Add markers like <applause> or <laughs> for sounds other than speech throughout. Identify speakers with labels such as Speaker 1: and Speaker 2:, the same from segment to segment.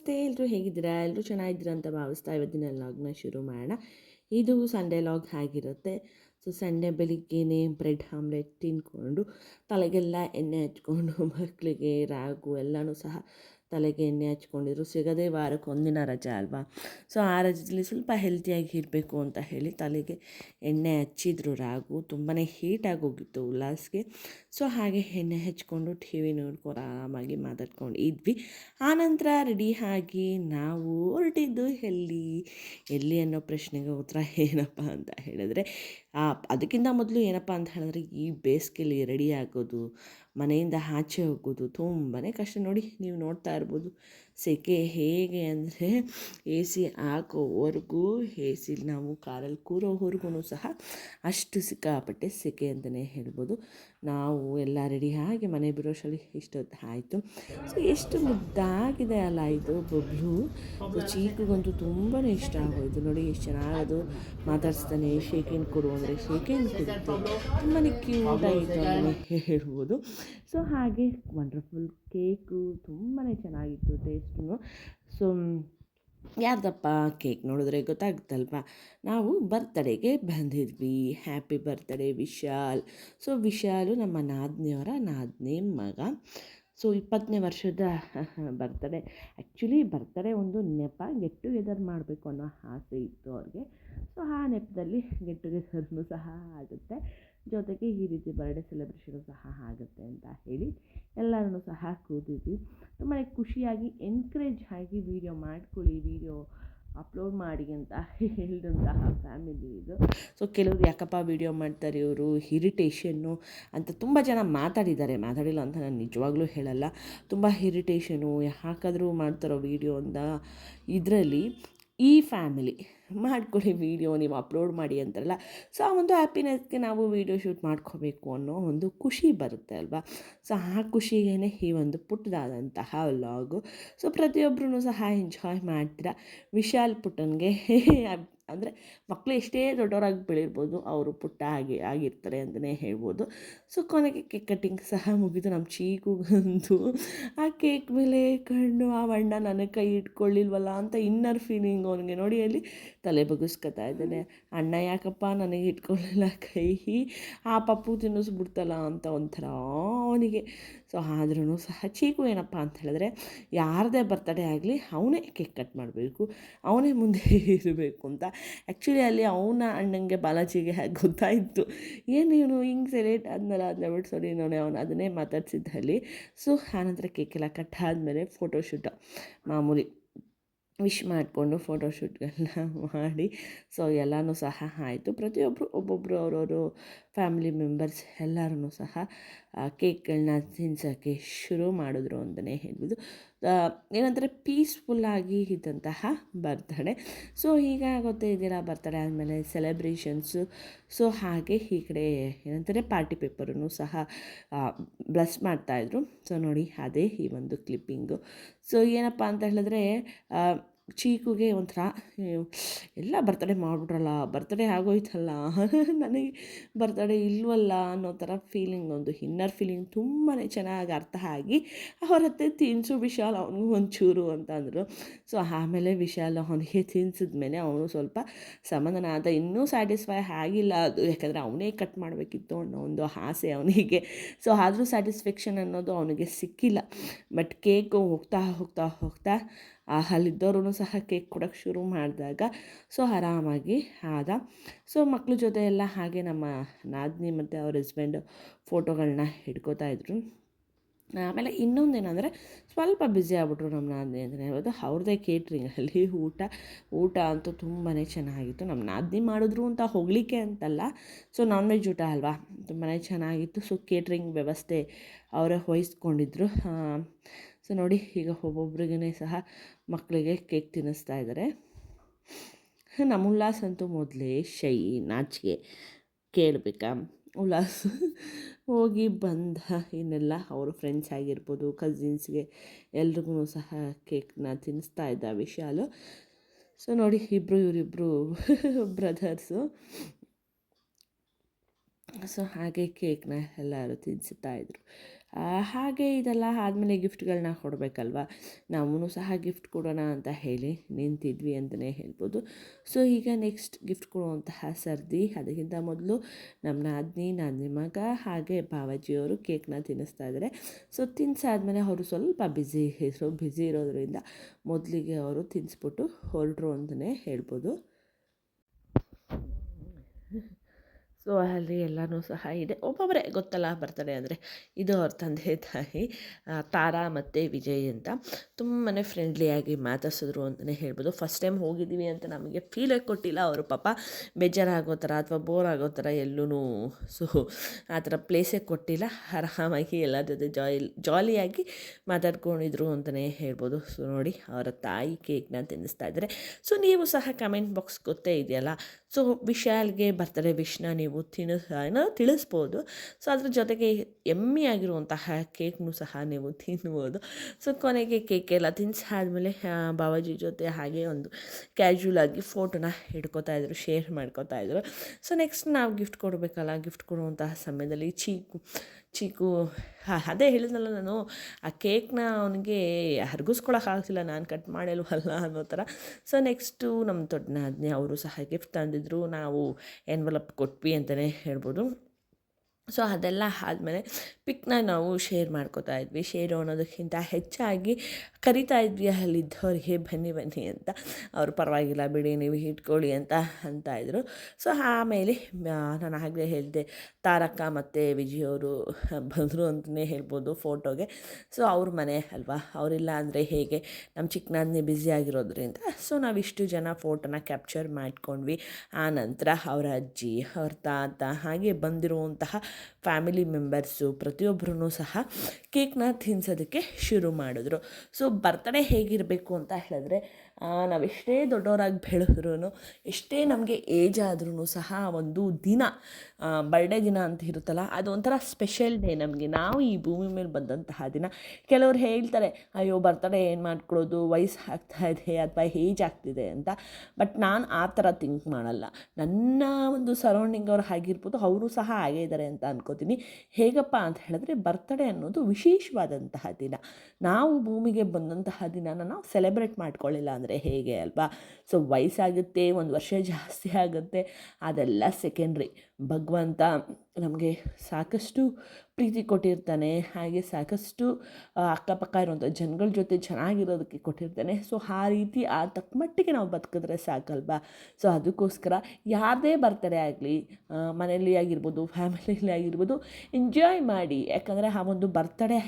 Speaker 1: ನಮಸ್ತೆ. ಎಲ್ಲರೂ ಹೇಗಿದ್ದೀರಾ? ಎಲ್ಲರೂ ಚೆನ್ನಾಗಿದ್ದೀರಾ ಅಂತ ಭಾವಿಸ್ತಾ ಇವತ್ತಿನ ಲಾಗ್ನ ಶುರು ಮಾಡೋಣ. ಇದು ಸಂಡೇ ಲಾಗ್ ಆಗಿರುತ್ತೆ. ಸೊ ಸಂಡೆ ಬೆಳಿಗ್ಗೆನೇ ಬ್ರೆಡ್ ಆಮ್ಲೆಟ್ ತಿನ್ಕೊಂಡು, ತಲೆಗೆಲ್ಲ ಎಣ್ಣೆ ಹಚ್ಕೊಂಡು ಮಕ್ಕಳಿಗೆ ರಾಗು ಎಲ್ಲನೂ ಸಹ ತಲೆಗೆ ಎಣ್ಣೆ ಹಚ್ಕೊಂಡಿದ್ರು, ಸಿಗದೆ ವಾರಕ್ಕೆ ಒಂದಿನ ರಜೆ ಅಲ್ವಾ? ಸೊ ಆ ರಜದಲ್ಲಿ ಸ್ವಲ್ಪ ಹೆಲ್ತಿಯಾಗಿ ಇರಬೇಕು ಅಂತ ಹೇಳಿ ತಲೆಗೆ ಎಣ್ಣೆ ಹಚ್ಚಿದ್ರು ರಾಗು. ತುಂಬಾ ಹೀಟಾಗಿ ಹೋಗಿತ್ತು ಉಲ್ಲಾಸ್ಗೆ. ಸೊ ಹಾಗೆ ಎಣ್ಣೆ ಹಚ್ಕೊಂಡು ಟಿ ವಿ ನೋಡ್ಕೊಂಡು ಆರಾಮಾಗಿ ಮಾತಾಡ್ಕೊಂಡು ಇದ್ವಿ ಆನಂತರ ರೆಡಿ ಆಗಿ ನಾವು ಹೊರಟಿದ್ದು ಎಲ್ಲಿ? ಎಲ್ಲಿ ಅನ್ನೋ ಪ್ರಶ್ನೆಗೆ ಉತ್ತರ ಏನಪ್ಪ ಅಂತ ಹೇಳಿದ್ರೆ ಅದಕ್ಕಿಂತ ಮೊದಲು ಏನಪ್ಪ ಅಂತ ಹೇಳಿದ್ರೆ ಈ ಬೇಸಿಗೆಲಿ ರೆಡಿ ಆಗೋದು, ಮನೆಯಿಂದ ಆಚೆ ಹೋಗೋದು ತುಂಬಾ ಕಷ್ಟ. ನೋಡಿ, ನೀವು ನೋಡ್ತಾ ಇರ್ಬೋದು. ಸೆಕೆ ಹೇಗೆ ಅಂದರೆ ಎ ಸಿ ಹಾಕೋವರೆಗೂ ಎ ಸಿ ನಾವು ಕಾರಲ್ಲಿ ಕೂರೋವರೆಗೂ ಸಹ ಅಷ್ಟು ಸಿಕ್ಕಾಪಟ್ಟೆ ಸೆಕೆ ಅಂತಲೇ ಹೇಳ್ಬೋದು. ನಾವು ಎಲ್ಲ ರೆಡಿ ಆಗಿ ಮನೆ ಬಿಡೋಷ್ಟರಲ್ಲಿ ಇಷ್ಟೊತ್ತು ಆಯಿತು. ಸೊ ಎಷ್ಟು ಮುದ್ದಾಗಿದೆ ಅಲ್ಲ ಇದು ಬಬ್ಲು. ಚೀಕಿಗಂತೂ ತುಂಬಾ ಇಷ್ಟ ಆಗೋಯ್ತು. ನೋಡಿ, ಎಷ್ಟು ಚೆನ್ನಾಗದು ಮಾತಾಡ್ಸ್ತಾನೆ ಶೇಖೇನ್ ಕೊಡು ಅಂದರೆ ಶೇಖೇನ್ ಕೊಡುತ್ತೆ. ತುಂಬಾ ಕ್ಯೂಟ್ ಆಯಿತು ಅಂತಲೇ ಹೇಳ್ಬೋದು. ಸೊ ಹಾಗೆ ವಂಡರ್ಫುಲ್ ಕೇಕು ತುಂಬಾ ಚೆನ್ನಾಗಿತ್ತು ಟೇಸ್ಟು ಸೊ ಯಾರ್ದಪ್ಪ ಕೇಕ್ ನೋಡಿದ್ರೆ ಗೊತ್ತಾಗುತ್ತಲ್ವ? ನಾವು ಬರ್ತಡೆಗೆ ಬಂದಿದ್ವಿ. Happy birthday Vishal. So Vishal ನಮ್ಮ ನಾದಿನಿಯವರ ನಾದಿನಿ ಮಗ. ಸೊ ಇಪ್ಪತ್ತನೇ ವರ್ಷದ ಬರ್ತಡೇ ಆ್ಯಕ್ಚುಲಿ ಬರ್ತಡೇ ಒಂದು ನೆಪ ಗೆಟ್ ಟುಗೆದರ್ ಮಾಡಬೇಕು ಅನ್ನೋ ಆಸೆ ಇತ್ತು ಅವ್ರಿಗೆ. ಸೊ ಆ ನೆಪದಲ್ಲಿ ಗೆಟ್ ಟುಗೆದರ್ನು ಸಹ ಆಗುತ್ತೆ. ಜೊತೆಗೆ ಈ ರೀತಿ ಬರ್ಡೇ ಸೆಲೆಬ್ರೇಷನು ಸಹ ಆಗುತ್ತೆ ಅಂತ ಹೇಳಿ ಎಲ್ಲರೂ ಸಹ ಕೂತಿದ್ವಿ. ತುಂಬಾ ಖುಷಿಯಾಗಿ ಎನ್ಕರೇಜ್ ಆಗಿ ವೀಡಿಯೋ ಮಾಡ್ಕೊಳ್ಳಿ ವೀಡಿಯೋ ಅಪ್ಲೋಡ್ ಮಾಡಿ ಅಂತ ಹೇಳಿದಂತಹ ಫ್ಯಾಮಿಲಿ ಇದು. ಸೊ ಕೆಲವರು ಯಾಕಪ್ಪ ವೀಡಿಯೋ ಮಾಡ್ತಾರೆ ಇವರು? ಇರಿಟೇಷನ್ನು ಅಂತ ತುಂಬ ಜನ ಮಾತಾಡಿದ್ದಾರೆ. ಮಾತಾಡಿಲ್ಲ ಅಂತ ನಾನು ನಿಜವಾಗ್ಲೂ ಹೇಳಲ್ಲ. ತುಂಬ ಇರಿಟೇಷನು ಯಾಕಾದರೂ ಮಾಡ್ತಾರೋ ವೀಡಿಯೋ ಅಂತ ಇದರಲ್ಲಿ ಈ ಫ್ಯಾಮಿಲಿ. ಮಾಡ್ಕೊಳ್ಳಿ ವೀಡಿಯೋ ನೀವು ಅಪ್ಲೋಡ್ ಮಾಡಿ ಅಂತಾರಲ್ಲ. ಸೊ ಆ ಒಂದು ಹ್ಯಾಪಿನೆಸ್ಗೆ ನಾವು ವೀಡಿಯೋ ಶೂಟ್ ಮಾಡ್ಕೋಬೇಕು ಅನ್ನೋ ಒಂದು ಖುಷಿ ಬರುತ್ತೆ ಅಲ್ವಾ? ಸೊ ಆ ಖುಷಿಗೇ ಈ ಒಂದು ಪುಟ್ಟದಾದಂತಹ ಲಾಗು ಸೊ ಪ್ರತಿಯೊಬ್ಬರೂ ಸಹ ಎಂಜಾಯ್ ಮಾಡ್ತೀರಾ? ವಿಶಾಲ್ ಪುಟ್ಟನಿಗೆ <laughs> ಅಂದರೆ ಮಕ್ಕಳು ಎಷ್ಟೇ ದೊಡ್ಡವರಾಗಿ ಬೆಳಿರ್ಬೋದು ಅವರು ಪುಟ್ಟ ಆಗಿ ಆಗಿರ್ತಾರೆ ಅಂತಲೇ ಹೇಳ್ಬೋದು. ಸೊ ಕೊನೆಗೆ ಕೇಕ್ ಕಟ್ಟಿಂಗ್ ಸಹ ಮುಗಿದು ನಮ್ಮ ಚೀಕು ಬಂದು, ಆ ಕೇಕ್ ಮೇಲೆ ಕಣ್ಣು, ಆ ಬಣ್ಣ ನನಗೆ ಕೈ ಇಟ್ಕೊಳ್ಳಿಲ್ವಲ್ಲ ಅಂತ ಇನ್ನರ್ ಫೀಲಿಂಗ್ ಅವನಿಗೆ ನೋಡಿ ಅಲ್ಲಿ ತಲೆ ಬಗ್ಗಿಸ್ಕೊತಾ ಇದ್ದಾನೆ. ಅಣ್ಣ ಯಾಕಪ್ಪ ನನಗೆ ಇಟ್ಕೊಳ್ಳಿಲ್ಲ ಕೈ? ಆ ಪಪ್ಪು ತಿನ್ನಿಸ್ಬಿಡ್ತಲ್ಲ ಅಂತ ಒಂಥರ ಅವನಿಗೆ. ಸೊ ಆದ್ರೂ ಸಹ ಚೀಕು ಏನಪ್ಪ ಅಂತ ಹೇಳಿದ್ರೆ ಯಾರದೇ ಬರ್ತಡೇ ಆಗಲಿ ಅವನೇ ಕೇಕ್ ಕಟ್ ಮಾಡಬೇಕು, ಅವನೇ ಮುಂದೆ <laughs> ಇರಬೇಕು ಅಂತ. ಆ್ಯಕ್ಚುಲಿ ಅಲ್ಲಿ ಅವನ ಅಣ್ಣಂಗೆ ಬಾಲಾಜಿಗೆ ಗೊತ್ತಾಯಿತು. ಏನು ಇವನು ಹಿಂಗೆ ಸೆಲೆಟ್ ಆದ್ಮೇಲೆ ಅದನ್ನ ಸರಿ ನಾನು ಅವನು ಅದನ್ನೇ ಮಾತಾಡ್ಸಿದ್ದಲ್ಲಿ. ಸೊ ಆನಂತರ ಕೇಕೆಲ್ಲ ಕಟ್ ಆದಮೇಲೆ ಫೋಟೋಶೂಟ್ ಮಾಮೂಲಿ ವಿಶ್ ಮಾಡಿಕೊಂಡು ಫೋಟೋಶೂಟ್ಗಳನ್ನ ಮಾಡಿ. ಸೊ ಎಲ್ಲನೂ ಸಹ ಆಯಿತು. ಪ್ರತಿಯೊಬ್ಬರು ಒಬ್ಬೊಬ್ಬರು ಅವರವರು ಫ್ಯಾಮಿಲಿ ಮೆಂಬರ್ಸ್ ಎಲ್ಲರೂ ಸಹ ಕೇಕ್ಗಳನ್ನ ತಿನ್ಸೋಕ್ಕೆ ಶುರು ಮಾಡಿದ್ರು ಅಂತಲೇ ಹೇಳ್ಬೋದು. ಏನಂದರೆ ಪೀಸ್ಫುಲ್ಲಾಗಿ ಇದ್ದಂತಹ ಬರ್ತಡೆ. ಸೊ ಈಗ ಗೊತ್ತೇ ಇದೆಯಲ್ಲ, ಬರ್ತಡೆ ಆದಮೇಲೆ ಸೆಲೆಬ್ರೇಷನ್ಸು ಸೊ ಹಾಗೆ ಈ ಕಡೆ ಏನಂತಾರೆ ಪಾರ್ಟಿ ಪೇಪರನ್ನು ಸಹ ಬ್ಲಸ್ ಮಾಡ್ತಾಯಿದ್ರು ಸೊ ನೋಡಿ, ಅದೇ ಈ ಒಂದು ಕ್ಲಿಪ್ಪಿಂಗು ಸೊ ಏನಪ್ಪ ಅಂತ ಹೇಳಿದ್ರೆ ಚೀಕುಗೆ ಒಂಥರ ಎಲ್ಲ ಬರ್ತಡೇ ಮಾಡಿಬಿಟ್ರಲ್ಲ, ಬರ್ತಡೇ ಆಗೋಯ್ತಲ್ಲ, ನನಗೆ ಬರ್ತಡೇ ಇಲ್ವಲ್ಲ ಅನ್ನೋ ಥರ ಫೀಲಿಂಗ್ ಒಂದು ಇನ್ನರ್ ಫೀಲಿಂಗ್ ತುಂಬಾ ಚೆನ್ನಾಗಿ ಅರ್ಥ ಆಗಿ, ಅವ್ರ ಹತ್ತೆ ತಿನ್ಸು ವಿಶಾಲ್ ಅವನಿಗೂ ಒಂಚೂರು ಅಂತ ಅಂದರು ಸೊ ಆಮೇಲೆ ವಿಶಾಲ್ ಅವನಿಗೆ ತಿನ್ಸಿದ್ಮೇಲೆ ಅವನು ಸ್ವಲ್ಪ ಸಮಾಧಾನ ಆದ ಇನ್ನೂ ಸ್ಯಾಟಿಸ್ಫೈ ಆಗಿಲ್ಲ ಅದು, ಯಾಕಂದರೆ ಅವನೇ ಕಟ್ ಮಾಡಬೇಕಿತ್ತು ಅನ್ನೋ ಒಂದು ಆಸೆ ಅವನಿಗೆ. ಸೊ ಆದರೂ ಸ್ಯಾಟಿಸ್ಫ್ಯಾಕ್ಷನ್ ಅನ್ನೋದು ಅವನಿಗೆ ಸಿಕ್ಕಿಲ್ಲ. ಬಟ್ ಕೇಕು ಹೋಗ್ತಾ ಹೋಗ್ತಾ ಹೋಗ್ತಾ ಅಲ್ಲಿದ್ದವರು ಸಹ ಕೇಕ್ ಕೊಡೋಕ್ಕೆ ಶುರು ಮಾಡಿದಾಗ ಸೊ ಆರಾಮಾಗಿ ಆದ. ಸೊ ಮಕ್ಕಳ ಜೊತೆ ಎಲ್ಲ ಹಾಗೆ ನಮ್ಮ ನಾದಿನಿ ಮತ್ತು ಅವ್ರ ಹಸ್ಬೆಂಡ್ ಫೋಟೋಗಳನ್ನ ಹಿಡ್ಕೋತಾ ಇದ್ರು. ಆಮೇಲೆ ಇನ್ನೊಂದೇನೆಂದರೆ ಸ್ವಲ್ಪ ಬ್ಯುಸಿ ಆಗ್ಬಿಟ್ರು ನಮ್ಮ ನಾದಿನಿ ಅಂತಲೇ ಹೇಳ್ಬೋದು ಅವ್ರದ್ದೇ ಕೇಟ್ರಿಂಗಲ್ಲಿ ಊಟ ಊಟ ಅಂತೂ ತುಂಬಾ ಚೆನ್ನಾಗಿತ್ತು. ನಮ್ಮ ನಾದಿನಿ ಮಾಡಿದ್ರು ಅಂತ ಹೊಗಳಿಕೆ ಅಂತಲ್ಲ. ಸೊ ನಾನ್ ವೆಜ್ ಊಟ ಅಲ್ವಾ? ತುಂಬಾ ಚೆನ್ನಾಗಿತ್ತು. ಸೊ ಕೇಟ್ರಿಂಗ್ ವ್ಯವಸ್ಥೆ ಅವರೇ ವಹಿಸ್ಕೊಂಡಿದ್ರು. ಸೊ ನೋಡಿ, ಈಗ ಒಬ್ಬೊಬ್ರಿಗೇ ಸಹ ಮಕ್ಕಳಿಗೆ ಕೇಕ್ ತಿನ್ನಿಸ್ತಾ ಇದ್ದಾರೆ ನಮ್ಮ ಉಲ್ಲಾಸ್ ಅಂತೂ ಮೊದಲೇ ಶೈ ನಾಚಿಗೆ ಕೇಳಬೇಕಾ? ಉಲ್ಲಾಸ್ ಹೋಗಿ ಬಂದ ಇನ್ನೆಲ್ಲ ಅವರು ಫ್ರೆಂಡ್ಸ್ ಆಗಿರ್ಬೋದು ಕಸಿನ್ಸ್ಗೆ ಎಲ್ರಿಗೂ ಸಹ ಕೇಕ್ನ ತಿನ್ನಿಸ್ತಾ ಇದ್ದ ವಿಶಾಲು. ಸೊ ನೋಡಿ ಇಬ್ಬರು ಇವರಿಬ್ಬರು ಬ್ರದರ್ಸು ಸೊ ಹಾಗೆ ಕೇಕ್ನ ಎಲ್ಲರೂ ತಿನ್ನಿಸ್ತಾ ಇದ್ರು. ಹಾಗೆ ಇದೆಲ್ಲ ಆದಮೇಲೆ ಗಿಫ್ಟ್ಗಳನ್ನ ಕೊಡಬೇಕಲ್ವ? ನಾವೂ ಸಹ ಗಿಫ್ಟ್ ಕೊಡೋಣ ಅಂತ ಹೇಳಿ ನಿಂತಿದ್ವಿ ಅಂತಲೇ ಹೇಳ್ಬೋದು. ಸೊ, ಈಗ ನೆಕ್ಸ್ಟ್ ಗಿಫ್ಟ್ ಕೊಡುವಂತಹ ಸರ್ದಿ, ಅದಕ್ಕಿಂತ ಮೊದಲು ನಮ್ಮ ನಾದಿನಿ ನಾದಿನಿ ಮಗ ಹಾಗೆ ಬಾವಾಜಿಯವರು ಕೇಕ್ನ ತಿನ್ನಿಸ್ತಾ ಇದ್ದಾರೆ ಸೊ, ತಿನ್ಸಾದ್ಮೇಲೆ ಅವರು ಸ್ವಲ್ಪ ಬ್ಯುಸಿ, ಸೊ, ಬ್ಯುಸಿ ಇರೋದ್ರಿಂದ ಮೊದಲಿಗೆ ಅವರು ತಿನ್ನಿಸ್ಬಿಟ್ಟು ಹೊರಟರು ಅಂತಲೇ ಹೇಳ್ಬೋದು. ಸೊ, ಅಲ್ಲಿ ಎಲ್ಲನೂ ಸಹ ಇದೆ. ಒಬ್ಬೊಬ್ಬರೇ ಗೊತ್ತಲ್ಲ ಬರ್ತಾರೆ ಅಂದರೆ ಇದು ಅವ್ರ ತಂದೆ <laughs> ತಾಯಿ ತಾರಾ ಮತ್ತು ವಿಜಯ್ ಅಂತ. ತುಂಬಾ ಫ್ರೆಂಡ್ಲಿಯಾಗಿ ಮಾತಾಡ್ಸಿದ್ರು ಅಂತಲೇ ಹೇಳ್ಬೋದು. ಫಸ್ಟ್ ಟೈಮ್ ಹೋಗಿದ್ದೀವಿ ಅಂತ ನಮಗೆ ಫೀಲೇ ಕೊಟ್ಟಿಲ್ಲ ಅವರು ಪಾಪ. ಬೇಜಾರಾಗೋ ಥರ ಅಥವಾ ಬೋರ್ ಆಗೋ ಥರ ಎಲ್ಲೂ ಸೊ, ಆ ಥರ ಪ್ಲೇಸೇ ಕೊಟ್ಟಿಲ್ಲ. ಆರಾಮಾಗಿ ಎಲ್ಲ ಜೊತೆ ಜಾಯ್ ಜಾಲಿಯಾಗಿ ಮಾತಾಡ್ಕೊಂಡಿದ್ರು ಅಂತಲೇ ಹೇಳ್ಬೋದು. ಸೊ ನೋಡಿ ಅವರ ತಾಯಿ ಕೇಕ್ನ ತಿನ್ನಿಸ್ತಾ ಇದ್ದಾರೆ ಸೊ ನೀವು ಸಹ ಕಮೆಂಟ್ ಬಾಕ್ಸ್ ಗೊತ್ತೇ ಇದೆಯಲ್ಲ? ಸೊ ವಿಶಾಲ್ಗೆ ಬರ್ತಾರೆ ವಿಷ್ಣ ನೀವು ತಿನ್ನಿಸ್ ಏನೋ ತಿಳಿಸ್ಬೋದು. ಸೊ ಅದ್ರ ಜೊತೆಗೆ ಎಮ್ಮಿ ಆಗಿರುವಂತಹ ಕೇಕ್ನು ಸಹ ನೀವು ತಿನ್ಬೋದು. ಸೊ ಕೊನೆಗೆ ಕೇಕ್ ಎಲ್ಲ ತಿನ್ಸಾದ್ಮೇಲೆ ಬಾವಾಜಿ ಜೊತೆ ಹಾಗೆ ಒಂದು ಕ್ಯಾಶುವಲ್ ಆಗಿ ಫೋಟೋನ ಹಿಡ್ಕೋತಾ ಇದ್ರು ಶೇರ್ ಮಾಡ್ಕೋತಾ ಇದ್ರು. ಸೊ ನೆಕ್ಸ್ಟ್ ನಾವು ಗಿಫ್ಟ್ ಕೊಡಬೇಕಲ್ಲ ಗಿಫ್ಟ್ ಕೊಡುವಂತಹ ಸಮಯದಲ್ಲಿ ಚೀಕು. ಚೀಕು ಅದೇ ಹೇಳಿದ್ನಲ್ಲ ನಾನು, ಆ ಕೇಕ್ನ ಅವನಿಗೆ ಹರ್ಗಿಸ್ಕೊಳಕ್ಕಾಗ್ತಿಲ್ಲ ನಾನು ಕಟ್ ಮಾಡಿಲ್ವಲ್ಲ ಅನ್ನೋ ಥರ. ಸೊ ನೆಕ್ಸ್ಟು ನಮ್ಮ ದೊಡ್ಡ ಅವರು ಸಹ ಗಿಫ್ಟ್ ತಂದಿದ್ರು. ನಾವು ಎನ್ವಲಪ್ ಕೊಟ್ವಿ ಅಂತಲೇ ಹೇಳ್ಬೋದು. ಸೊ ಅದೆಲ್ಲ ಆದಮೇಲೆ ಪಿಕ್ನ ನಾವು ಶೇರ್ ಮಾಡ್ಕೋತಾ ಇದ್ವಿ. ಶೇರು ಅನ್ನೋದಕ್ಕಿಂತ ಹೆಚ್ಚಾಗಿ ಕರಿತಾ ಇದ್ವಿ ಅಲ್ಲಿದ್ದವ್ರಿಗೆ, ಬನ್ನಿ ಬನ್ನಿ ಅಂತ. ಅವರು ಪರವಾಗಿಲ್ಲ ಬಿಡಿ, ನೀವು ಇಟ್ಕೊಳ್ಳಿ ಅಂತ ಅಂತ ಇದ್ದರು ಸೊ ಆಮೇಲೆ ನಾನು ಆಗಲೇ ಹೇಳಿದೆ ತಾರಕ್ಕ ಮತ್ತು ವಿಜಯ್ ಅವರು ಬಂದರು ಅಂತಲೇ ಹೇಳ್ಬೋದು ಫೋಟೋಗೆ. ಸೊ ಅವ್ರ ಮನೆ ಅಲ್ವಾ? ಅವರಿಲ್ಲ ಅಂದರೆ ಹೇಗೆ? ನಮ್ಮ ಚಿಕ್ಕನಾದ್ನೇ ಬ್ಯುಸಿ ಆಗಿರೋದ್ರಿಂದ. ಸೊ ಇಷ್ಟು ಜನ ಫೋಟೋನ ಕ್ಯಾಪ್ಚರ್ ಮಾಡ್ಕೊಂಡ್ವಿ. ಆ ನಂತರ ಅವರ ಅಜ್ಜಿ, ಅವ್ರ ತಾತ ಹಾಗೆ ಬಂದಿರುವಂತಹ ಫ್ಯಾಮಿಲಿ ಮೆಂಬರ್ಸು ಪ್ರತಿಯೊಬ್ಬರೂ ಸಹ ಕೇಕ್ನ ತಿನ್ಸೋದಕ್ಕೆ ಶುರು ಮಾಡಿದ್ರು. ಸೊ ಬರ್ತಡೇ ಹೇಗಿರಬೇಕು ಅಂತ ಹೇಳಿದ್ರೆ ನಾವೆಷ್ಟೇ ದೊಡ್ಡವರಾಗಿ ಬೆಳೆದ್ರೂ ಎಷ್ಟೇ ನಮಗೆ ಏಜ್ ಆದ್ರೂ ಸಹ ಒಂದು ದಿನ ಬರ್ಡೇ ದಿನ ಅಂತ ಇರುತ್ತಲ್ಲ, ಅದು ಒಂಥರ ಸ್ಪೆಷಲ್ ಡೇ ನಮಗೆ. ನಾವು ಈ ಭೂಮಿ ಮೇಲೆ ಬಂದಂತಹ ದಿನ. ಕೆಲವರು ಹೇಳ್ತಾರೆ, ಅಯ್ಯೋ ಬರ್ತಡೇ ಏನು ಮಾಡ್ಕೊಳ್ಳೋದು ವಯಸ್ಸು ಆಗ್ತಾ ಇದೆ ಅಥವಾ ಏಜ್ ಆಗ್ತಿದೆ ಅಂತ. ಬಟ್ ನಾನು ಆ ಥರ ಥಿಂಕ್ ಮಾಡಲ್ಲ. ನನ್ನ ಒಂದು ಸರೌಂಡಿಂಗ್ ಅವ್ರು ಆಗಿರ್ಬೋದು ಅವರು ಸಹ ಹಾಗೇ ಇದ್ದಾರೆ ಅಂತ ಅನ್ಕೋತೀನಿ. ಹೇಗಪ್ಪ ಅಂತ ಹೇಳಿದ್ರೆ ಬರ್ತಡೇ ಅನ್ನೋದು ವಿಶೇಷವಾದಂತಹ ದಿನ. ನಾವು ಭೂಮಿಗೆ ಬಂದಂತಹ ದಿನನ ನಾವು ಸೆಲೆಬ್ರೇಟ್ ಮಾಡ್ಕೊಳ್ಳಿಲ್ಲ ಅಂದರೆ ಹೇಗೆ ಅಲ್ವಾ? ಸೊ ವಯಸ್ಸಾಗುತ್ತೆ ಒಂದು ವರ್ಷ ಜಾಸ್ತಿ ಆಗುತ್ತೆ ಅದೆಲ್ಲ ಸೆಕೆಂಡ್ರಿ ಭಗವಂತ ನಮಗೆ ಸಾಕಷ್ಟು ಪ್ರೀತಿ ಕೊಟ್ಟಿರ್ತಾನೆ, ಹಾಗೆ ಸಾಕಷ್ಟು ಅಕ್ಕಪಕ್ಕ ಇರುವಂಥ ಜನಗಳ ಜೊತೆ ಚೆನ್ನಾಗಿರೋದಕ್ಕೆ ಕೊಟ್ಟಿರ್ತಾನೆ. ಸೊ ಆ ರೀತಿ ಆ ತಕ್ಕ ಮಟ್ಟಿಗೆ ನಾವು ಬದುಕಿದ್ರೆ ಸಾಕಲ್ವಾ? ಸೊ ಅದಕ್ಕೋಸ್ಕರ ಯಾರದೇ ಬರ್ತಡೇ ಆಗಲಿ ಮನೆಯಲ್ಲಿ ಆಗಿರ್ಬೋದು, ಫ್ಯಾಮಿಲಿಯಲ್ಲಿ ಆಗಿರ್ಬೋದು ಎಂಜಾಯ್ ಮಾಡಿ. ಯಾಕಂದರೆ ಆ ಒಂದು ಬರ್ತಡೇ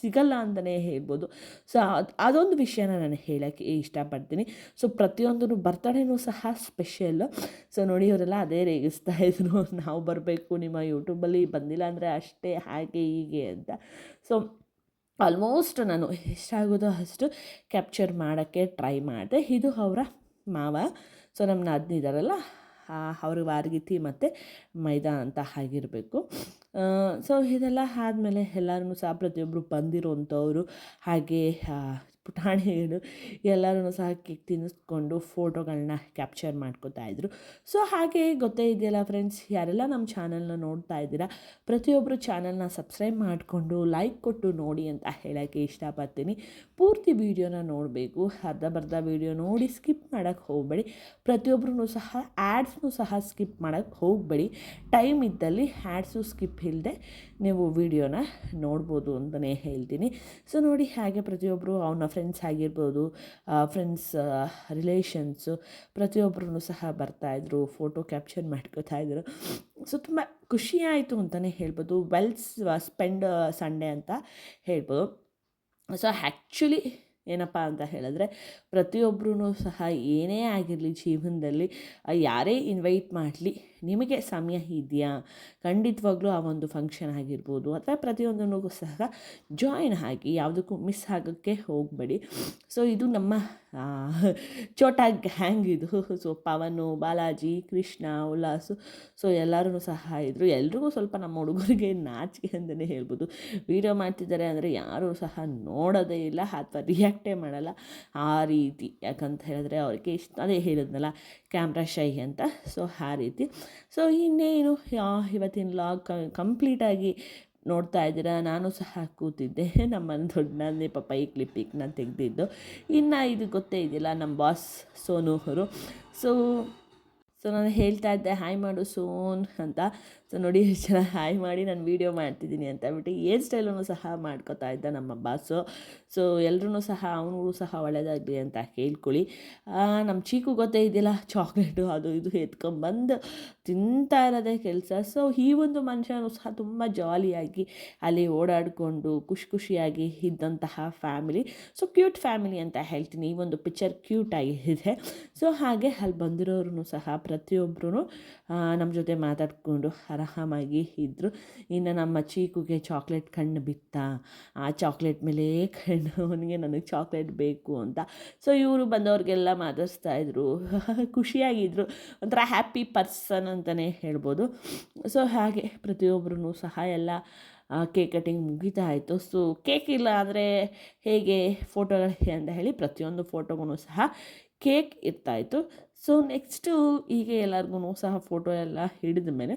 Speaker 1: ಸಿಗಲ್ಲ ಅಂತಲೇ ಹೇಳ್ಬೋದು. ಸೊ ಅದು, ಅದೊಂದು ವಿಷಯನ ನಾನು ಹೇಳೋಕ್ಕೆ ಇಷ್ಟಪಡ್ತೀನಿ. ಸೊ ಪ್ರತಿಯೊಂದು ಬರ್ತಡೇನೂ ಸಹ ಸ್ಪೆಷಲ್ ಸೊ ನೋಡಿ, ಅವರೆಲ್ಲ ಅದೇ ರೇಗಿಸ್ತಾ ಇದ್ರು. ನಾವು ಬರಬೇಕು, ನಿಮ್ಮ ಯೂಟ್ಯೂಬಲ್ಲಿ ಬಂದಿಲ್ಲ ಅಂದರೆ ಅಷ್ಟೇ ಹಾಗೆ ಹೀಗೆ ಅಂತ. ಸೊ ಆಲ್ಮೋಸ್ಟ್ ನಾನು ಎಷ್ಟಾಗೋದೋ ಅಷ್ಟು ಕ್ಯಾಪ್ಚರ್ ಮಾಡೋಕ್ಕೆ ಟ್ರೈ ಮಾಡಿದೆ. ಇದು ಅವರ ಮಾವ. ಸೊ ನಮ್ಮ ನದ್ನಿದಾರಲ್ಲ ಅವ್ರ ವಾರ್ಗಿತಿ ಮತ್ತು ಮೈದಾ ಅಂತ ಆಗಿರಬೇಕು. ಸೊ ಇದೆಲ್ಲ ಆದಮೇಲೆ ಎಲ್ಲರೂ ಸಹ ಪ್ರತಿಯೊಬ್ಬರು ಬಂದಿರೋಂಥವ್ರು ಹಾಗೆ ಪುಟಾಣಿಗಳು ಎಲ್ಲರೂ ಸಹ ಕೇಕ್ ತಿನ್ನಿಸ್ಕೊಂಡು ಫೋಟೋಗಳನ್ನ ಕ್ಯಾಪ್ಚರ್ ಮಾಡ್ಕೋತಾ ಇದ್ರು. ಸೊ ಹಾಗೆ ಗೊತ್ತೇ ಇದೆಯಲ್ಲ ಫ್ರೆಂಡ್ಸ್, ಯಾರೆಲ್ಲ ನಮ್ಮ ಚಾನಲ್ನ ನೋಡ್ತಾ ಇದ್ದೀರಾ ಪ್ರತಿಯೊಬ್ಬರು ಚಾನಲ್ನ ಸಬ್ಸ್ಕ್ರೈಬ್ ಮಾಡಿಕೊಂಡು ಲೈಕ್ ಕೊಟ್ಟು ನೋಡಿ ಅಂತ ಹೇಳೋಕ್ಕೆ ಇಷ್ಟಪಡ್ತೀನಿ. ಪೂರ್ತಿ ವೀಡಿಯೋನ ನೋಡಬೇಕು. ಅರ್ಧ ಬರ್ಧ ವೀಡಿಯೋ ನೋಡಿ ಸ್ಕಿಪ್ ಮಾಡೋಕ್ಕೆ ಹೋಗಬೇಡಿ. ಪ್ರತಿಯೊಬ್ಬರೂ ಸಹ ಆ್ಯಡ್ಸ್ನು ಸಹ ಸ್ಕಿಪ್ ಮಾಡೋಕ್ಕೆ ಹೋಗಬೇಡಿ. ಟೈಮ್ ಇದ್ದಲ್ಲಿ ಆ್ಯಡ್ಸು ಸ್ಕಿಪ್ ಇಲ್ಲದೆ ನೀವು ವಿಡಿಯೋನ ನೋಡ್ಬೋದು ಅಂತಲೇ ಹೇಳ್ತೀನಿ. ಸೊ ನೋಡಿ ಹಾಗೆ ಪ್ರತಿಯೊಬ್ಬರು ಅವನ ಫ್ರೆಂಡ್ಸ್ ಆಗಿರ್ಬೋದು ಫ್ರೆಂಡ್ಸ್ ರಿಲೇಷನ್ಸು ಪ್ರತಿಯೊಬ್ಬರೂ ಸಹ ಬರ್ತಾಯಿದ್ರು ಫೋಟೋ ಕ್ಯಾಪ್ಚರ್ ಮಾಡ್ಕೋತಾ ಇದ್ರು. ಸೊ ತುಂಬ ಖುಷಿಯಾಯಿತು ಅಂತಲೇ ಹೇಳ್ಬೋದು. ವೆಲ್ಸ್ ಸ್ಪೆಂಡ್ ಸಂಡೇ ಅಂತ ಹೇಳ್ಬೋದು. ಸೊ ಆ್ಯಕ್ಚುಲಿ ಏನಪ್ಪ ಅಂತ ಹೇಳಿದ್ರೆ ಪ್ರತಿಯೊಬ್ಬರೂ ಸಹ ಏನೇ ಆಗಿರಲಿ ಜೀವನದಲ್ಲಿ ಯಾರೇ ಇನ್ವೈಟ್ ಮಾಡಲಿ ನಿಮಗೆ ಸಮಯ ಇದೆಯಾ? ಖಂಡಿತವಾಗ್ಲೂ ಆ ಒಂದು ಫಂಕ್ಷನ್ ಆಗಿರ್ಬೋದು. ಅಥವಾ ಪ್ರತಿಯೊಂದನ್ನು ಸಹ ಜಾಯಿನ್ ಆಗಿ, ಯಾವುದಕ್ಕೂ ಮಿಸ್ ಆಗೋಕ್ಕೆ ಹೋಗಬೇಡಿ. ಸೊ ಇದು ನಮ್ಮ ಚೋಟಾ ಗ್ಯಾಂಗ್ ಇದು. ಸೊ ಪವನು, ಬಾಲಾಜಿ, ಕೃಷ್ಣ, ಉಲ್ಲಾಸು. ಸೊ ಎಲ್ಲರೂ ಸಹ ಇದ್ದರು ಎಲ್ರಿಗೂ ಸ್ವಲ್ಪ ನಮ್ಮ ಹುಡುಗರಿಗೆ ನಾಚಿಕೆ ಅಂತಲೇ ಹೇಳ್ಬೋದು. ವೀಡಿಯೋ ಮಾಡ್ತಿದ್ದಾರೆ ಅಂದರೆ ಯಾರೂ ಸಹ ನೋಡೋದೇ ಇಲ್ಲ ಅಥವಾ ರಿಯಾಕ್ಟೇ ಮಾಡಲ್ಲ. ಆ ರೀತಿ. ಯಾಕಂತ ಹೇಳಿದ್ರೆ ಅವ್ರಿಗೆ ಇಷ್ಟ ಅದೇ ಹೇಳಿದ್ನಲ್ಲ ಕ್ಯಾಮ್ರಾ ಶೈ ಅಂತ. ಸೊ ಆ ರೀತಿ. ಸೊ ಇನ್ನೇನು? ಇವತ್ತಿನ ಲಾಗ್ ಕಂಪ್ಲೀಟಾಗಿ ನೋಡ್ತಾ ಇದ್ದೀರಾ? ನಾನು ಸಹ ಕೂತಿದ್ದೆ. <laughs> ನಮ್ಮ ದೊಡ್ಡನೇ ಪಾಪ ಈ ಕ್ಲಿಪ್ಪಿಗೆ ನಾನು ತೆಗೆದಿದ್ದು. ಇನ್ನು ಇದು ಗೊತ್ತೇ ಇದೆಯಲ್ಲ ನಮ್ಮ ಬಾಸ್ ಸೋನು ಅವರು. ಸೊ ಸೊ ನಾನು ಹೇಳ್ತಾ ಇದ್ದೆ ಹಾಯ್ ಮಾಡು ಸೋನ್ ಅಂತ. ಸೊ ನೋಡಿ ಎಷ್ಟು ಜನ ಹಾಯ್ ಮಾಡಿ ನಾನು ವೀಡಿಯೋ ಮಾಡ್ತಿದ್ದೀನಿ ಅಂತ ಹೇಳ್ಬಿಟ್ಟು ಏರ್ ಸ್ಟೈಲೂ ಸಹ ಮಾಡ್ಕೋತಾ ಇದ್ದ ನಮ್ಮ ಬಾಸು ಸೊ ಎಲ್ಲರೂ ಸಹ ಅವನಿಗೂ ಸಹ ಒಳ್ಳೆಯದಾಗಲಿ ಅಂತ ಕೇಳ್ಕೊಳ್ಳಿ. ನಮ್ಮ ಚೀಕು ಗೊತ್ತೇ ಇದೆಯಲ್ಲ, ಚಾಕ್ಲೇಟು, ಅದು ಇದು ಎತ್ಕೊಂಡ್ಬಂದು ತಿಂತಾ ಇರೋದೇ ಕೆಲಸ. ಸೊ ಈ ಒಂದು ಮನುಷ್ಯನೂ ಸಹ ತುಂಬ ಜಾಲಿಯಾಗಿ ಅಲ್ಲಿ ಓಡಾಡಿಕೊಂಡು ಖುಷಿ ಖುಷಿಯಾಗಿ ಇದ್ದಂತಹ ಫ್ಯಾಮಿಲಿ ಸೊ ಕ್ಯೂಟ್ ಫ್ಯಾಮಿಲಿ ಅಂತ ಹೇಳ್ತೀನಿ. ಈ ಒಂದು ಪಿಕ್ಚರ್ ಕ್ಯೂಟ್ ಆಗಿದೆ. ಸೊ ಹಾಗೆ ಅಲ್ಲಿ ಬಂದಿರೋರು ಸಹ ಪ್ರತಿಯೊಬ್ಬರೂ ನಮ್ಮ ಜೊತೆ ಮಾತಾಡಿಕೊಂಡು ಆರಾಮಾಗಿ ಇದ್ದರು ಇನ್ನು ನಮ್ಮ ಚೀಕುಗೆ ಚಾಕ್ಲೇಟ್ ಕಣ್ಣು ಬಿತ್ತ. ಆ ಚಾಕ್ಲೇಟ್ ಮೇಲೆ ಕಣ್ಣು, ಅವನಿಗೆ ನನಗೆ ಚಾಕ್ಲೇಟ್ ಬೇಕು ಅಂತ. ಸೊ ಇವರು ಬಂದವ್ರಿಗೆಲ್ಲ ಮಾತಾಡಿಸ್ತಾ ಇದ್ರು. <laughs> ಖುಷಿಯಾಗಿದ್ದರು ಒಂಥರ ಹ್ಯಾಪಿ ಪರ್ಸನ್ ಅಂತಲೇ ಹೇಳ್ಬೋದು. ಸೊ ಹಾಗೆ ಪ್ರತಿಯೊಬ್ಬರೂ ಸಹ ಎಲ್ಲ ಕೇಕ್ ಕಟಿಂಗ್ ಮುಗಿತಾ ಇತ್ತು ಸೊ ಕೇಕ್ ಇಲ್ಲ ಅಂದರೆ ಹೇಗೆ ಫೋಟೋಗಳು ಅಂತ ಹೇಳಿ ಪ್ರತಿಯೊಂದು ಫೋಟೋಗೂ ಸಹ ಕೇಕ್ ಇರ್ತಾಯಿತ್ತು ಸೊ ನೆಕ್ಸ್ಟು ಹೀಗೆ ಎಲ್ಲರಿಗೂ ಸಹ ಫೋಟೋ ಎಲ್ಲ ಹಿಡಿದ ಮೇಲೆ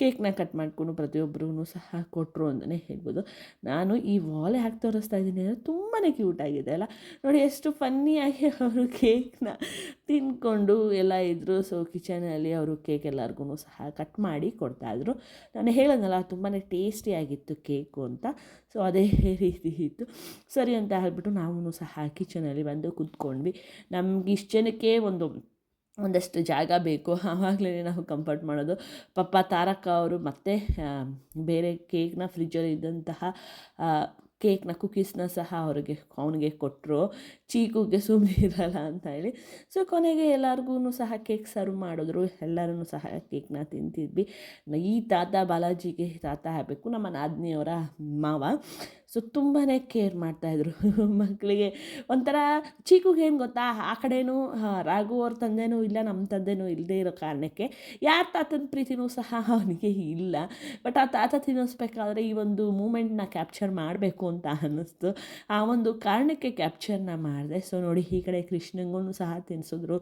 Speaker 1: ಕೇಕ್ನ ಕಟ್ ಮಾಡಿಕೊಂಡು ಪ್ರತಿಯೊಬ್ಬರಿಗೂ ಸಹ ಕೊಟ್ಟರು ಅಂತಲೇ ಹೇಳ್ಬೋದು. ನಾನು ಈ ವಾಲೆ ಹಾಕಿ ತೋರಿಸ್ತಾ ಇದ್ದೀನಿ ಅಂದರೆ ತುಂಬಾ ಕ್ಯೂಟ್ ಆಗಿದೆ ಅಲ್ಲ? ನೋಡಿ ಎಷ್ಟು ಫನ್ನಿಯಾಗಿ ಅವರು ಕೇಕ್ನ ತಿಂದ್ಕೊಂಡು ಎಲ್ಲ ಇದ್ದರು ಸೊ ಕಿಚನಲ್ಲಿ ಅವರು ಕೇಕ್ ಎಲ್ಲರಿಗೂ ಸಹ ಕಟ್ ಮಾಡಿ ಕೊಡ್ತಾಯಿದ್ರು ನಾನು ಹೇಳೋದಲ್ಲ ತುಂಬಾ ಟೇಸ್ಟಿಯಾಗಿತ್ತು ಕೇಕು ಅಂತ. ಸೊ ಅದೇ ರೀತಿ ಇತ್ತು. ಸರಿ ಅಂತ ಹೇಳ್ಬಿಟ್ಟು ನಾವು ಸಹ ಕಿಚನಲ್ಲಿ ಬಂದು ಕೂತ್ಕೊಂಡ್ವಿ. ನಮ್ಗೆ ಇಷ್ಟು ಜನಕ್ಕೆ ಒಂದು ಒಂದಷ್ಟು ಜಾಗ ಬೇಕು. <laughs> ಆವಾಗಲೇ ನಾವು ಕಂಫರ್ಟ್ ಮಾಡೋದು. ಪಾಪ ತಾರಕ ಅವರು ಮತ್ತೆ ಬೇರೆ ಕೇಕ್ನ ಫ್ರಿಜ್ಜಲ್ಲಿ ಇದ್ದಂತಹ ಕೇಕ್ನ ಕುಕೀಸ್ನ ಸಹ ಅವ್ರಿಗೆ, ಅವನಿಗೆ ಕೊಟ್ಟರು ಚೀಕುಗೆ ಸುಮ್ಮನೆ ಇರಲ್ಲ ಅಂತ ಹೇಳಿ. ಸೊ ಕೊನೆಗೆ ಎಲ್ಲರಿಗೂ ಸಹ ಕೇಕ್ ಸರ್ವ್ ಮಾಡಿದ್ರು. ಎಲ್ಲರೂ ಸಹ ಕೇಕ್ನ ತಿಂತಿದ್ವಿ. ಈ ತಾತ ಬಾಲಾಜಿಗೆ ತಾತ ಆಗಬೇಕು. ನಮ್ಮ ನಾದಿನಿಯವರ ಮಾವ. ಸೊ ತುಂಬಾ ಕೇರ್ ಮಾಡ್ತಾಯಿದ್ರು <laughs> ಮಕ್ಕಳಿಗೆ ಒಂಥರ ಚೀಕುಗೆ ಏನು ಗೊತ್ತಾ? ಆ ಕಡೆನೂ ರಾಘು ಅವ್ರ ತಂದೆನೂ ಇಲ್ಲ ನಮ್ಮ ತಂದೆನೂ ಇಲ್ಲದೇ ಇರೋ ಕಾರಣಕ್ಕೆ ಯಾರ ತಾತನ ಪ್ರೀತಿನೂ ಸಹ ಅವನಿಗೆ ಇಲ್ಲ. ಬಟ್ ಆ ತಾತ ತಿನ್ನಿಸ್ಬೇಕಾದ್ರೆ ಈ ಒಂದು ಮೂಮೆಂಟ್ನ ಕ್ಯಾಪ್ಚರ್ ಮಾಡಬೇಕು ಅಂತ ಅನ್ನಿಸ್ತು. ಆ ಒಂದು ಕಾರಣಕ್ಕೆ ಕ್ಯಾಪ್ಚರ್ನ ಮಾಡಿದೆ. ಸೊ ನೋಡಿ, ಈ ಕಡೆ ಕೃಷ್ಣಂಗೂ ಸಹ ತಿನ್ನಿಸಿದ್ರು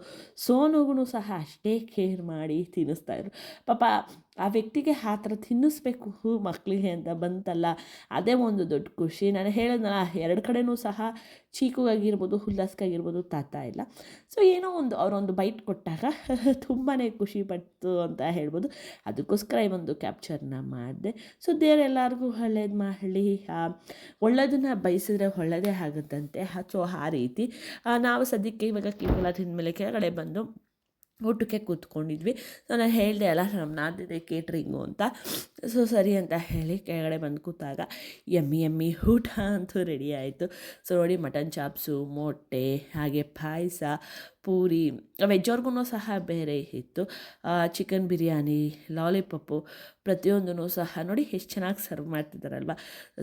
Speaker 1: ಸೋನುಗೂ ಸಹ ಅಷ್ಟೇ ಕೇರ್ ಮಾಡಿ ತಿನ್ನಿಸ್ತಾಯಿದ್ರು ಪಾಪ ಆ ವ್ಯಕ್ತಿಗೆ ಆ ಥರ ತಿನ್ನಿಸ್ಬೇಕು. ಮಕ್ಕಳಿಗೆ ಅಂತ ಬಂತಲ್ಲ, ಅದೇ ಒಂದು ದೊಡ್ಡ ಖುಷಿ. ನಾನು ಹೇಳಿದ್ನಲ್ಲ, ಎರಡು ಕಡೆನೂ ಸಹ ಚೀಕುಗಾಗಿರ್ಬೋದು, ಹುಲ್ಲಾಸ್ಗಾಗಿರ್ಬೋದು, ತಾತ ಇಲ್ಲ. ಸೊ ಏನೋ ಒಂದು ಅವರೊಂದು ಬೈಟ್ ಕೊಟ್ಟಾಗ <laughs> ತುಂಬಾ ಖುಷಿ ಪಡ್ತು ಅಂತ ಹೇಳ್ಬೋದು. ಅದಕ್ಕೋಸ್ಕರ ಈ ಒಂದು ಕ್ಯಾಪ್ಚರ್ನ ಮಾಡಿದೆ. ಸೊ ದೇವರೆಲ್ಲರಿಗೂ ಒಳ್ಳೇದು ಮಾಡಲಿ. ಒಳ್ಳೆಯದನ್ನ ಬಯಸಿದ್ರೆ ಒಳ್ಳೆಯದೇ ಆಗುತ್ತಂತೆ. ಸೊ ಆ ರೀತಿ. ನಾವು ಸದ್ಯಕ್ಕೆ ಇವಾಗ ಕೇವಲ ತಿಂದಮೇಲೆ ಕೆಳಗಡೆ ಬಂದು ಊಟಕ್ಕೆ ಕೂತ್ಕೊಂಡಿದ್ವಿ. ಸೊ ನಾನು ಹೇಳಿದೆ, ಅಲ್ಲ ನಮ್ಮ ನಾದಿದೆ ಕೇಟ್ರಿಂಗು ಅಂತ. ಸೊ ಸರಿ ಅಂತ ಹೇಳಿ ಕೆಳಗಡೆ ಬಂದು ಕೂತಾಗ, ಎಮ್ಮಿ ಎಮ್ಮಿ, ಊಟ ಅಂತೂ ರೆಡಿ ಆಯಿತು. ಸೊ ನೋಡಿ ಮಟನ್ ಚಾಪ್ಸು ಮೊಟ್ಟೆ, ಹಾಗೆ ಪಾಯಸ ಪೂರಿ ವೆಜ್ಜವ್ರಿಗೂ ಸಹ ಬೇರೆ ಇತ್ತು. ಚಿಕನ್ ಬಿರಿಯಾನಿ ಲಾಲಿಪಪ್ಪು ಪ್ರತಿಯೊಂದೂ ಸಹ ನೋಡಿ ಎಷ್ಟು ಚೆನ್ನಾಗಿ ಸರ್ವ್ ಮಾಡ್ತಿದ್ದಾರಲ್ವ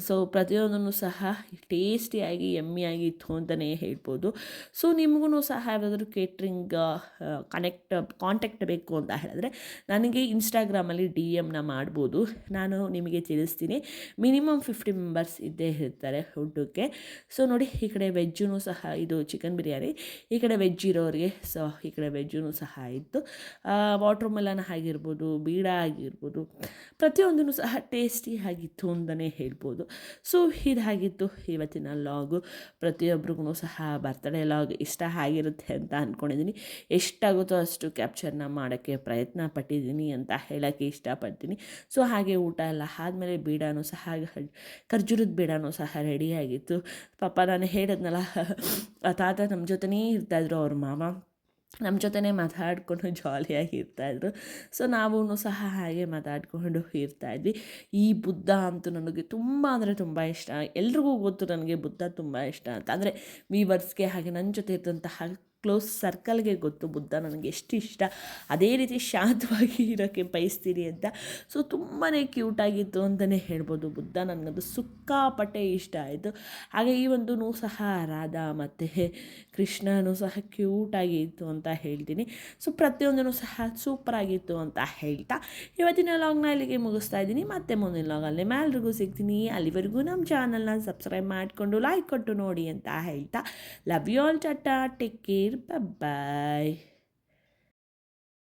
Speaker 1: ಸೊ ಪ್ರತಿಯೊಂದೂ ಸಹ ಟೇಸ್ಟಿಯಾಗಿ ಎಮ್ಮಿಯಾಗಿತ್ತು ಅಂತಲೇ ಹೇಳ್ಬೋದು. ಸೊ ನಿಮಗೂ ಸಹ ಯಾವುದಾದ್ರೂ ಕೇಟ್ರಿಂಗ್ ಕನೆಕ್ಟ್ ಕಾಂಟ್ಯಾಕ್ಟ್ ಬೇಕು ಅಂತ ಹೇಳಿದ್ರೆ ನನಗೆ ಇನ್ಸ್ಟಾಗ್ರಾಮಲ್ಲಿ ಡಿ ಎಮ್ನ ಮಾಡ್ಬೋದು. ನಾನು ನಿಮಗೆ ತಿಳಿಸ್ತೀನಿ. ಮಿನಿಮಮ್ ಫಿಫ್ಟಿ ಮೆಂಬರ್ಸ್ ಇದ್ದೇ ಇರ್ತಾರೆ ಊಟಕ್ಕೆ ಸೊ ನೋಡಿ ಈ ಕಡೆ ವೆಜ್ಜೂ ಸಹ ಇದು ಚಿಕನ್ ಬಿರಿಯಾನಿ, ಈ ಕಡೆ ವೆಜ್ ಇರೋರಿಗೆ ಸೊ ಈ ಕಡೆ ವೆಜ್ಜೂ ಸಹ ಇತ್ತು ವಾಟ್ರ್ ಮೆಲನ್ ಆಗಿರ್ಬೋದು, ಬೀಡ ಆಗಿರ್ಬೋದು ಪ್ರತಿಯೊಂದೂ ಸಹ ಟೇಸ್ಟಿ ಆಗಿತ್ತು ಅಂತಲೇ ಹೇಳ್ಬೋದು. ಸೊ ಇದಾಗಿತ್ತು ಇವತ್ತಿನ ಲಾಗು ಪ್ರತಿಯೊಬ್ರಿಗೂ ಸಹ ಬರ್ತಡೇ ಲಾಗ್ ಇಷ್ಟ ಆಗಿರುತ್ತೆ ಅಂತ ಅಂದ್ಕೊಂಡಿದ್ದೀನಿ ಎಷ್ಟಾಗುತ್ತೋ ಅಷ್ಟು ಕ್ಯಾಪ್ಚರ್ನ ಮಾಡೋಕ್ಕೆ ಪ್ರಯತ್ನ ಪಟ್ಟಿದ್ದೀನಿ ಅಂತ ಹೇಳೋಕ್ಕೆ ಇಷ್ಟಪಡ್ತೀನಿ. ಸೊ ಹಾಗೆ ಊಟ ಎಲ್ಲ ಆದಮೇಲೆ ಬೀಡಾನು ಸಹ, ಖರ್ಜೂರದ ಬೀಡಾನು ಸಹ ರೆಡಿಯಾಗಿತ್ತು ಪಾಪ ನಾನು ಹೇಳಿದ್ನಲ್ಲ ಆ ತಾತ ನಮ್ಮ ಜೊತೆನೇ ಇರ್ತಾಯಿದ್ರು ಅವ್ರ ಮಾಮ ನಮ್ಮ ಜೊತೆನೇ ಮಾತಾಡಿಕೊಂಡು ಜಾಲಿಯಾಗಿ <laughs> ಇರ್ತಾಯಿದ್ರು. ಸೊ ನಾವೂ ಸಹ ಹಾಗೆ ಮಾತಾಡಿಕೊಂಡು ಇರ್ತಾಯಿದ್ವಿ. ಈ ಬುದ್ಧ ಅಂತೂ ನನಗೆ ತುಂಬ ಅಂದರೆ ತುಂಬ ಇಷ್ಟ. ಎಲ್ರಿಗೂ ಗೊತ್ತು ನನಗೆ ಬುದ್ಧ ತುಂಬ ಇಷ್ಟ ಅಂತ. ಅಂದರೆ ವೀವರ್ಸ್ಗೆ ಹಾಗೆ ನನ್ನ ಜೊತೆ ಇದ್ದಂತಹ ಕ್ಲೋಸ್ ಸರ್ಕಲ್ಗೆ ಗೊತ್ತು ಬುದ್ಧ ನನಗೆ ಎಷ್ಟು ಇಷ್ಟ. ಅದೇ ರೀತಿ ಶಾಂತವಾಗಿ ಇರೋಕ್ಕೆ ಬಯಸ್ತೀರಿ ಅಂತ. ಸೊ ತುಂಬಾ ಕ್ಯೂಟಾಗಿತ್ತು ಅಂತಲೇ ಹೇಳ್ಬೋದು ಬುದ್ಧ. ನನಗದು ಸುಕ್ಕಾಪಟ್ಟೆ ಇಷ್ಟ ಆಯಿತು. ಹಾಗೆ ಈ ಒಂದು ಸಹ ರಾಧಾ ಮತ್ತು ಕೃಷ್ಣನೂ ಸಹ ಕ್ಯೂಟಾಗಿ ಇತ್ತು ಅಂತ ಹೇಳ್ತೀನಿ. ಸೊ ಪ್ರತಿಯೊಂದೂ ಸಹ ಸೂಪರಾಗಿತ್ತು ಅಂತ ಹೇಳ್ತಾ ಇವತ್ತಿನ ಲಾಗ್ನ ಇಲ್ಲಿಗೆ ಮುಗಿಸ್ತಾ ಇದ್ದೀನಿ. ಮತ್ತೆ ಮುಂದಿನ ಲಾಗಲ್ಲಿ ಮ್ಯಾಲ್ರಿಗೂ ಸಿಗ್ತೀನಿ. ಅಲ್ಲಿವರೆಗೂ ನಮ್ಮ ಚಾನಲ್ನ ಸಬ್ಸ್ಕ್ರೈಬ್ ಮಾಡಿಕೊಂಡು ಲೈಕ್ ಕೊಟ್ಟು ನೋಡಿ ಅಂತ ಹೇಳ್ತಾ. Love you all Tata. Take care later. Bye bye.